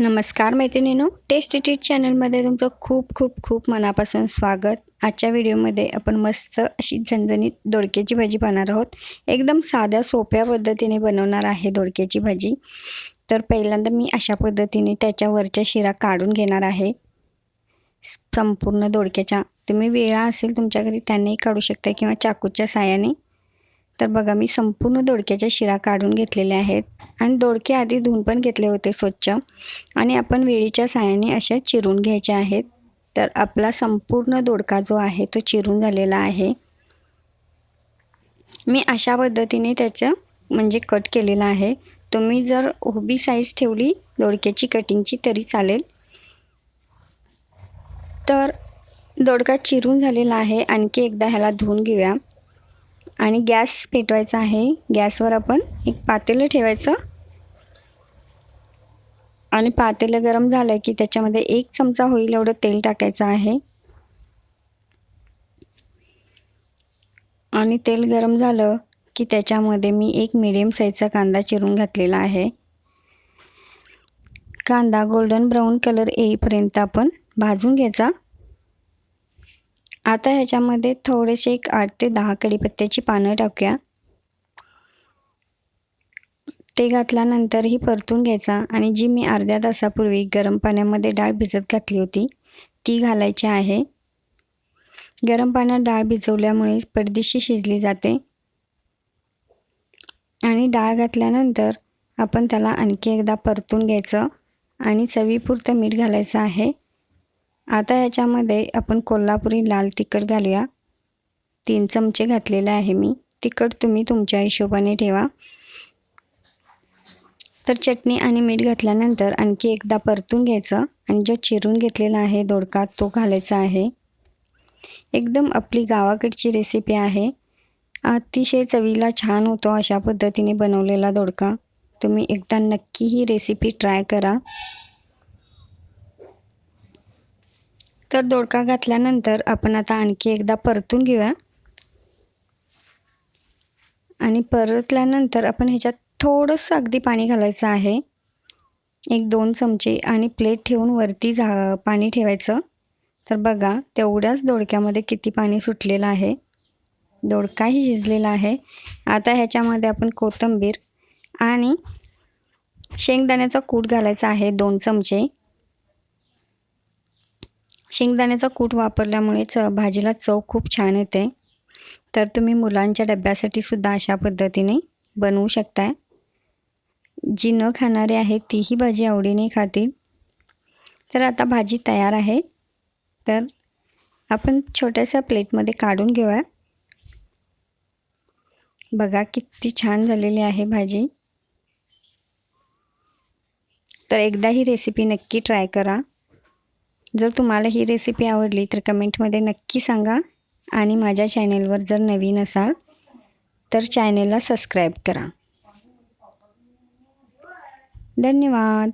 नमस्कार मैत्रिणीनो taste tit चॅनलमध्ये तुमचं खूप खूप खूप मनापासून स्वागत. आजच्या व्हिडिओमध्ये आपण मस्त अशी झणझणीत दोडक्याची भाजी बनवणार आहोत. एकदम साध्या सोप्या पद्धतीने बनवणार आहे दोडक्याची भाजी. तर पहिल्यांदा मी अशा पद्धतीने त्याच्यावरच्या शिरा काढून घेणार आहे. संपूर्ण दोडक्याच्या तुम्ही वेळा असेल तुमच्या घरी त्यांनाही काढू शकता किंवा चाकूच्या साह्याने. तर बघा मी संपूर्ण दोडक्याच्या शिरा काढून घेतलेल्या आहेत. आणि दोडके आधी धुवून पण घेतले होते स्वच्छ. आणि आपण वेळीच्या साहाय्याने अशा चिरून घ्यायच्या आहेत. तर आपला संपूर्ण दोडका जो आहे तो चिरून झालेला आहे. मी अशा पद्धतीने त्याचं म्हणजे कट केलेलं आहे. तुम्ही जर उभी साईज ठेवली दोडक्याची कटिंगची तरी चालेल. तर दोडका चिरून झालेला आहे. आणखी एकदा ह्याला धुवून घेऊया. आणि गॅस पेटवायचा आहे. गॅसवर आपण एक पातेलं ठेवायचं. आणि पातेलं गरम झालं की त्याच्यामध्ये एक चमचा होईल एवढं तेल टाकायचं आहे. आणि तेल गरम झालं की त्याच्यामध्ये मी एक मिडियम साईजचा कांदा चिरून घातलेला आहे. कांदा गोल्डन ब्राऊन कलर येईपर्यंत आपण भाजून घ्यायचा. आता ह्याच्यामध्ये थोडेसे एक आठ ते दहा कढीपत्त्याची पानं टाकूया. ते घातल्यानंतरही परतून घ्यायचा आणि जी मी अर्ध्या तासापूर्वी गरम पाण्यामध्ये डाळ भिजत घातली होती ती घालायची आहे. गरम पाण्यात डाळ भिजवल्यामुळे पडदिशी शिजली जाते. आणि डाळ घातल्यानंतर आपण त्याला आणखी एकदा परतून घ्यायचं आणि चवीपुरतं मीठ घालायचं आहे. आता याच्यामध्ये आपण कोल्हापुरी लाल तिखट घालूया. तीन चमचे घातलेले आहे मी. तिखट तुम्ही तुमच्या हिशोबाने ठेवा. तर चटणी आणि मीठ घातल्यानंतर आणखी एकदा परतून घ्यायचं. आणि जो चिरून घेतलेला आहे दोडका तो घालायचा आहे. एकदम आपली गावाकडची रेसिपी आहे. अतिशय चवीला छान होतो अशा पद्धतीने बनवलेला दोडका. तुम्ही एकदा नक्की ही रेसिपी ट्राय करा. तर दोडका घातल्यानंतर आपण आता आणखी एकदा परतून घेऊया. आणि परतल्यानंतर आपण ह्याच्यात थोडंसं अगदी पाणी घालायचं आहे. एक दोन चमचे आणि प्लेट ठेवून वरती झा पाणी ठेवायचं. तर बघा तेवढ्याच दोडक्यामध्ये किती पाणी सुटलेलं आहे. दोडकाही शिजलेला आहे. आता ह्याच्यामध्ये आपण कोथिंबीर आणि शेंगदाण्याचा कूट घालायचा आहे दोन चमचे. शेंगदाण्याचा कूट वापरल्यामुळे च भाजीला चव खूप छान येते. तर तुम्ही मुलांच्या डब्यासाठी सुद्धा अशा पद्धतीने बनवू शकताय. जी न खाणारे आहे तीही भाजी आवडीने खातील. तर आता भाजी तयार आहे. तर आपण छोट्याशा प्लेटमध्ये काढून घेऊया. बघा किती छान झालेली आहे भाजी. तर एकदा ही रेसिपी नक्की ट्राय करा. जर तुम्हाला ही रेसिपी आवडली तर कमेंटमध्ये नक्की सांगा. आणि माझ्या चॅनेलवर जर नवीन असाल तर चॅनेलला सबस्क्राईब करा. धन्यवाद.